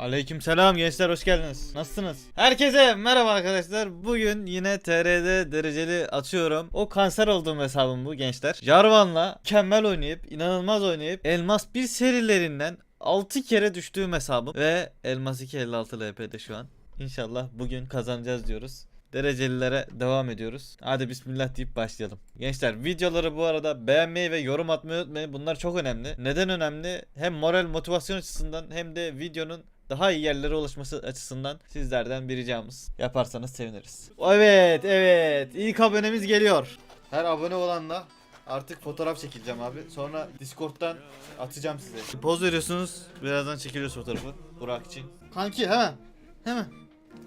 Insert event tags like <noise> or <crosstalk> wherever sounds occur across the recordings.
Aleykümselam gençler hoş geldiniz. Nasılsınız? Herkese merhaba arkadaşlar. Bugün yine TR'de dereceli atıyorum. O kanser olduğum hesabım bu gençler. Jarvan'la mükemmel oynayıp, inanılmaz oynayıp Elmas 1 serilerinden 6 kere düştüğüm hesabım ve Elmas 2 56 LP'de şu an. İnşallah bugün kazanacağız diyoruz. Derecelilere devam ediyoruz. Hadi bismillah deyip başlayalım. Gençler videoları bu arada beğenmeyi ve yorum atmayı unutmayın. Bunlar çok önemli. Neden önemli? Hem moral motivasyon açısından hem de videonun daha iyi yerlere ulaşması açısından sizlerden bir ricamız. Yaparsanız seviniriz. Evet evet ilk abonemiz geliyor. Her abone olanla artık fotoğraf çekileceğim abi. Sonra Discord'dan atacağım size. Poz veriyorsunuz. Birazdan çekiliyoruz fotoğrafı. Burak için. Kanki hemen. Hemen.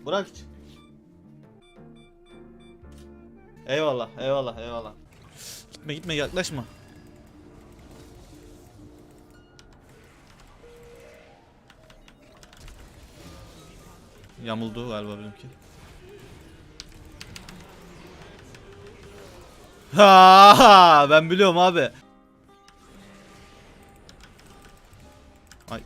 Burak için. Eyvallah, eyvallah, eyvallah. Gitme gitme yaklaşma. Yamuldu galiba benimki. Ha, ben biliyorum abi. Ay.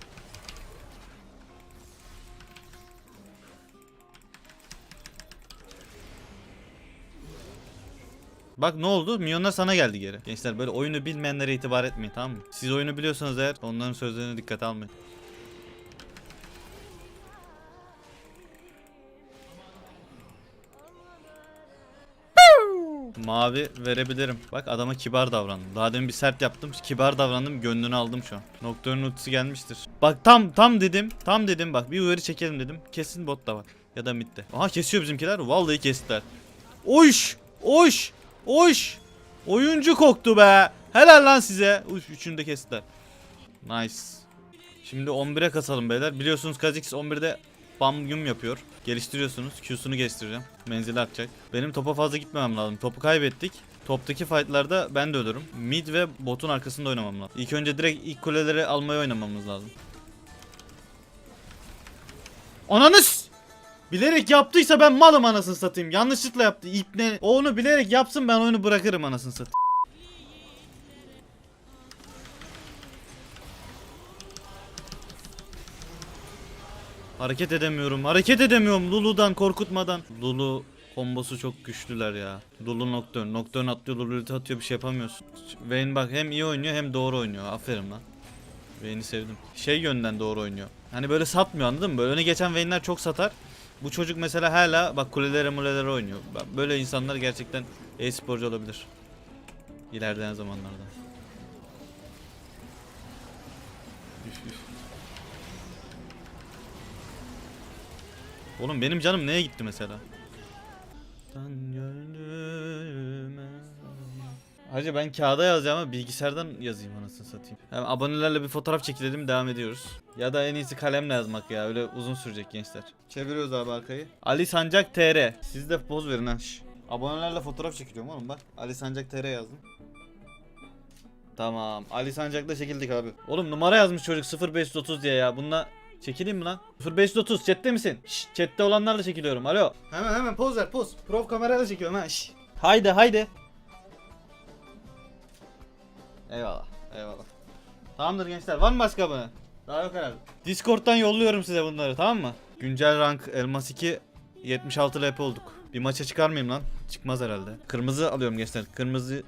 Bak ne oldu? Milyonlar sana geldi geri. Gençler böyle oyunu bilmeyenlere itibar etmeyin tamam mı? Siz oyunu biliyorsanız eğer onların sözlerine dikkat almayın. Mavi verebilirim. Bak adama kibar davrandım. Daha demin bir sert yaptım. Kibar davrandım. Gönlünü aldım şu an. Nocturne ultisi gelmiştir. Bak tam tam dedim. Tam dedim bak. Bir uyarı çekelim dedim. Kesin botta bak. Ya da midde. Aha kesiyor bizimkiler. Vallahi kestiler. Oş! Oş! Oş! Oyuncu koktu be. Helal lan size. Uş, üçünü de kestiler. Nice. Şimdi 11'e kasalım beyler. Biliyorsunuz Kha'Zix 11'de bam güm yapıyor. Geliştiriyorsunuz. Q'sunu geliştireceğim. Menzili atacak. Benim topa fazla gitmemem lazım. Topu kaybettik. Toptaki fightlarda ben de ölürüm. Mid ve botun arkasında oynamam lazım. İlk önce direkt ilk kuleleri almaya oynamamız lazım. Ananız! Bilerek yaptıysa ben malım anasını satayım. Yanlışlıkla yaptı. İpne. O onu bilerek yapsın ben oyunu bırakırım anasını satayım. Hareket edemiyorum. Hareket edemiyorum Lulu'dan korkutmadan. Lulu kombosu çok güçlüler ya. Lulu Nocturne. Nocturne atlıyor, Lulu atıyor bir şey yapamıyorsun. Vayne bak hem iyi oynuyor hem doğru oynuyor. Aferin lan. Vayne'i sevdim. Şey yönden doğru oynuyor. Hani böyle satmıyor anladın mı? Böyle öne geçen Vayne'ler çok satar. Bu çocuk mesela hala bak kulelere mulelere oynuyor. Böyle insanlar gerçekten e-sporcu olabilir. İlerleyen zamanlarda. Üf, üf. Oğlum benim canım neye gitti mesela? Hacı ben kağıda yazacağım ama bilgisayardan yazayım anasını satayım. Hem abonelerle bir fotoğraf çekilelim devam ediyoruz. Ya da en iyisi kalemle yazmak ya öyle uzun sürecek gençler. Çeviriyoruz abi arkayı. Ali Sancak TR. Siz de poz verin ha. şş. Abonelerle fotoğraf çekiliyorum oğlum bak. Ali Sancak TR yazdım. Tamam. Ali Sancak'la çekildik abi. Oğlum numara yazmış çocuk 0530 diye ya. Bununla çekileyim mi lan? 0530 chatte misin? Şşş chatte olanlarla çekiliyorum. Alo. Hemen hemen poz ver poz. Prof kamerayla çekiyorum ha. Şşş. Haydi haydi. Eyvallah. Eyvallah. Tamamdır gençler. Var mı başka abone? Daha yok herhalde. Discord'dan yolluyorum size bunları tamam mı? Güncel rank Elmas 2 76 LP olduk. Bir maça çıkar mıyım lan? Çıkmaz herhalde. Kırmızı alıyorum gençler. Kırmızı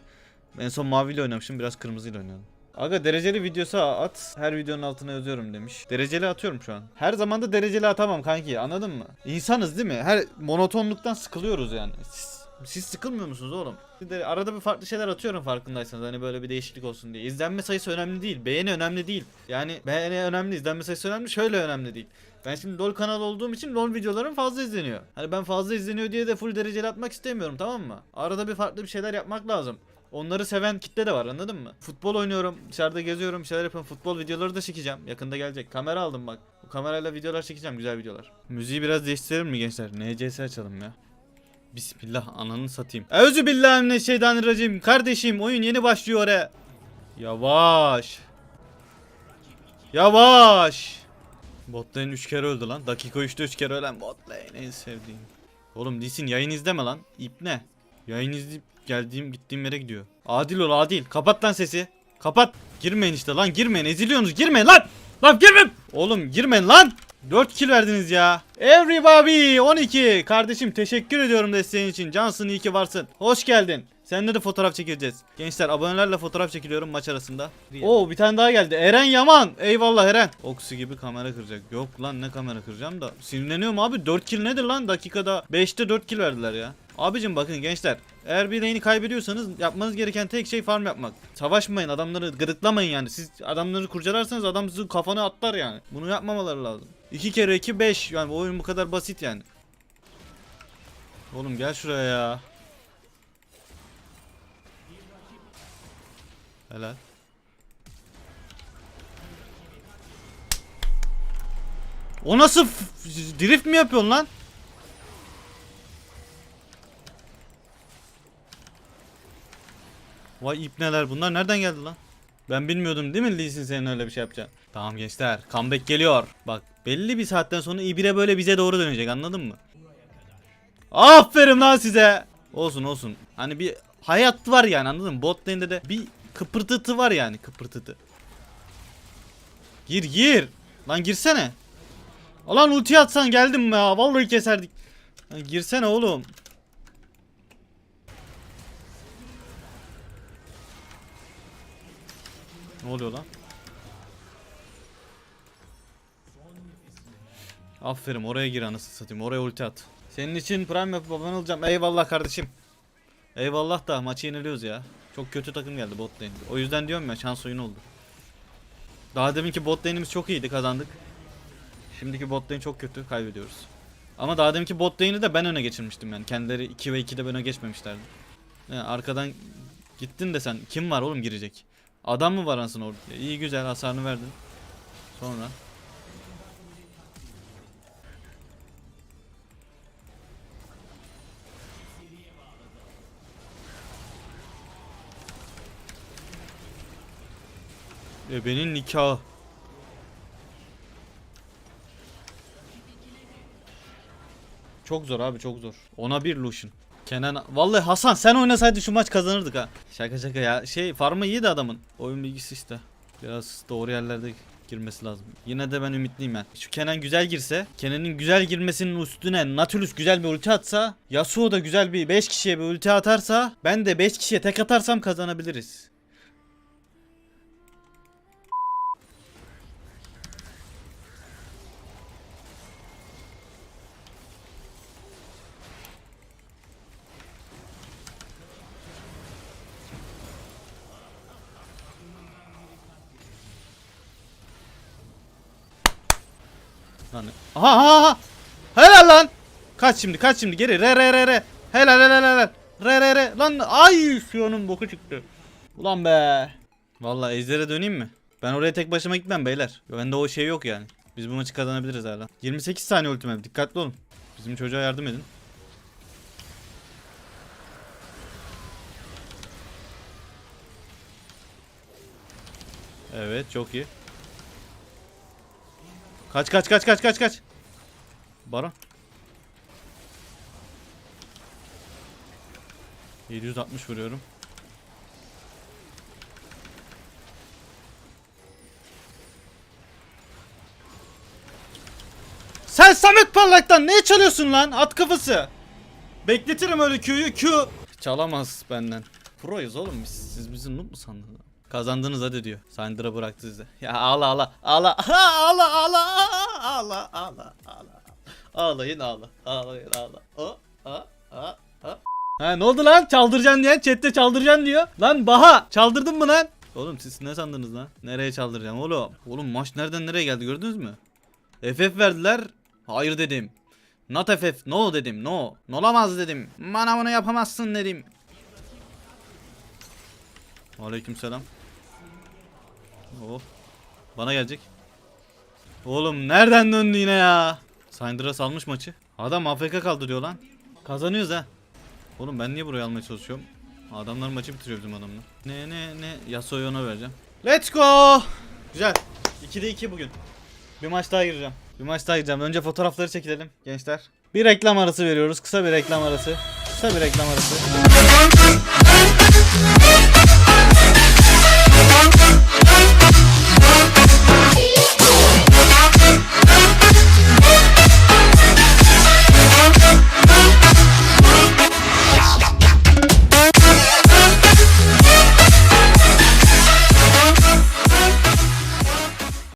en son maviyle oynamışım. Biraz kırmızıyla oynadım. Aga dereceli videosu at. Her videonun altına yazıyorum demiş. Dereceli atıyorum şu an. Her zaman da dereceli atamam kanki. Anladın mı? İnsanız değil mi? Her monotonluktan sıkılıyoruz yani. Siz, siz sıkılmıyor musunuz oğlum? Arada bir farklı şeyler atıyorum farkındaysanız. Hani böyle bir değişiklik olsun diye. İzlenme sayısı önemli değil. Beğeni önemli değil. Yani beğeni önemli, izlenme sayısı önemli. Şöyle önemli değil. Ben şimdi LoL kanalı olduğum için LoL videolarım fazla izleniyor. Hani ben fazla izleniyor diye de full dereceli atmak istemiyorum tamam mı? Arada bir farklı bir şeyler yapmak lazım. Onları seven kitle de var anladın mı? Futbol oynuyorum, dışarıda geziyorum, şeyler yapıyorum. Futbol videoları da çekeceğim. Yakında gelecek. Kamera aldım bak. Bu kamerayla videolar çekeceğim, güzel videolar. Müziği biraz değiştirelim mi gençler? NCS açalım ya. Bismillah ananı satayım. Özü billahi Kardeşim oyun yeni başlıyor oraya. Yavaş. Yavaş. Bot lane 3 kere öldü lan. Dakika 3'te 3 kere ölen bot lane en sevdiğim. Oğlum Lisin yayın izleme lan. İp ne? Yayın izleyip geldiğim gittiğim yere gidiyor. Adil ol adil. Kapat lan sesi. Kapat. Girmeyin işte lan girmeyin. Eziliyorsunuz girmeyin lan. Lan girmeyin. Oğlum girmeyin lan. 4 kill verdiniz ya. Everybody 12. Kardeşim teşekkür ediyorum desteğin için. Cansın iyi ki varsın. Hoş geldin. Seninle de fotoğraf çekileceğiz. Gençler abonelerle fotoğraf çekiliyorum maç arasında. Oo bir tane daha geldi. Eren Yaman. Eyvallah Eren. Oksi gibi kamera kıracak. Yok lan ne kamera kıracağım da. Sinirleniyorum abi. 4 kill nedir lan? Dakikada 5'te 4 kill verdiler ya. Abicim bakın gençler. Eğer bir lane'i kaybediyorsanız yapmanız gereken tek şey farm yapmak. Savaşmayın adamları gıdıklamayın yani. Siz adamları kurcalarsanız adam sizin kafana atlar yani. Bunu yapmamaları lazım. 2 kere 2 5 yani bu oyun bu kadar basit yani. Oğlum gel şuraya ya. Helal. O nasıl drift mi yapıyorsun lan? Vay ipneler bunlar nereden geldi lan? Ben bilmiyordum değil mi Lee senin öyle bir şey yapacağını? Tamam gençler comeback geliyor. Bak belli bir saatten sonra İbire böyle bize doğru dönecek anladın mı? Aferin lan size. Olsun olsun. Hani bir hayat var yani anladın mı? Bot lane'de de bir kıpırtıtı var yani kıpırtıtı. Gir gir. Lan girsene. Ulan ulti atsan geldim ya. Vallahi keserdik. Lan girsene oğlum. Ne oluyor lan? Aferin oraya gir anasını satayım. Oraya ulti at. Senin için prime yapıp abone olacağım. Eyvallah kardeşim. Eyvallah da maçı yeniliyoruz ya. Çok kötü takım geldi bot lane. O yüzden diyorum ya şans oyunu oldu. Daha deminki bot lane'imiz çok iyiydi kazandık. Şimdiki bot lane çok kötü kaybediyoruz. Ama daha deminki bot lane'i de ben öne geçirmiştim yani. Kendileri 2 ve 2'de öne geçmemişlerdi. Yani arkadan gittin de sen kim var oğlum girecek? Adam mı var anasını orada? İyi güzel hasarını verdin. Sonra Ebenin nikahı. Çok zor abi çok zor. Ona bir Lucian. Kenan vallahi Hasan sen oynasaydın şu maç kazanırdık ha. Şaka şaka ya. Şey farmı iyi de adamın. Oyun bilgisi işte. Biraz doğru yerlerde girmesi lazım. Yine de ben ümitliyim ben. Şu Kenan güzel girse, Kenan'ın güzel girmesinin üstüne Nautilus güzel bir ulti atsa, Yasuo da güzel bir 5 kişiye bir ulti atarsa, ben de 5 kişiye tek atarsam kazanabiliriz. Lan. Aha aha aha. Helal lan. Kaç şimdi kaç şimdi geri re re re re. Helal helal helal. Re re re. Lan ay Sion'un boku çıktı. Ulan be. Vallahi Ejder'e döneyim mi? Ben oraya tek başıma gitmem beyler. Bende o şey yok yani. Biz bu maçı kazanabiliriz hala. 28 saniye ultime. Dikkatli olun. Bizim çocuğa yardım edin. Evet çok iyi. Kaç kaç kaç kaç kaç kaç. Baron. 760 vuruyorum. Sen Samet Parlak'tan ne çalıyorsun lan? At kafası. Bekletirim öyle Q'yu Q. Çalamaz benden. Proyuz oğlum biz. Siz bizi noob mu sandınız? Kazandınız hadi diyor. Syndra bıraktı size. Ya ağla ağla. <laughs> Ağla. Ağla ağla. Ağla ağla ağla. Ağlayın ağla. Ağlayın ağla. O. A. A. Ha ne oldu lan? Çaldıracaksın diye. Chat'te çaldıracaksın diyor. Lan Baha. Çaldırdın mı lan? Oğlum siz ne sandınız lan? Nereye çaldıracağım oğlum? Oğlum maç nereden nereye geldi gördünüz mü? FF verdiler. Hayır dedim. Not FF. No dedim. No. Olamaz dedim. Bana bunu yapamazsın dedim. Aleykümselam. Oh. Bana gelecek. Oğlum nereden döndü yine ya? Syndra salmış maçı. Adam AFK kaldırıyor lan. Kazanıyoruz ha. Oğlum ben niye buraya almaya çalışıyorum? Adamlar maçı bitiriyor bizim adamlar. Ne ne ne Yasuo'yu ona vereceğim. Let's go. Güzel. 2'de 2 bugün. Bir maç daha gireceğim. Bir maç daha gireceğim. Önce fotoğrafları çekilelim gençler. Bir reklam arası veriyoruz. Kısa bir reklam arası. Kısa bir reklam arası.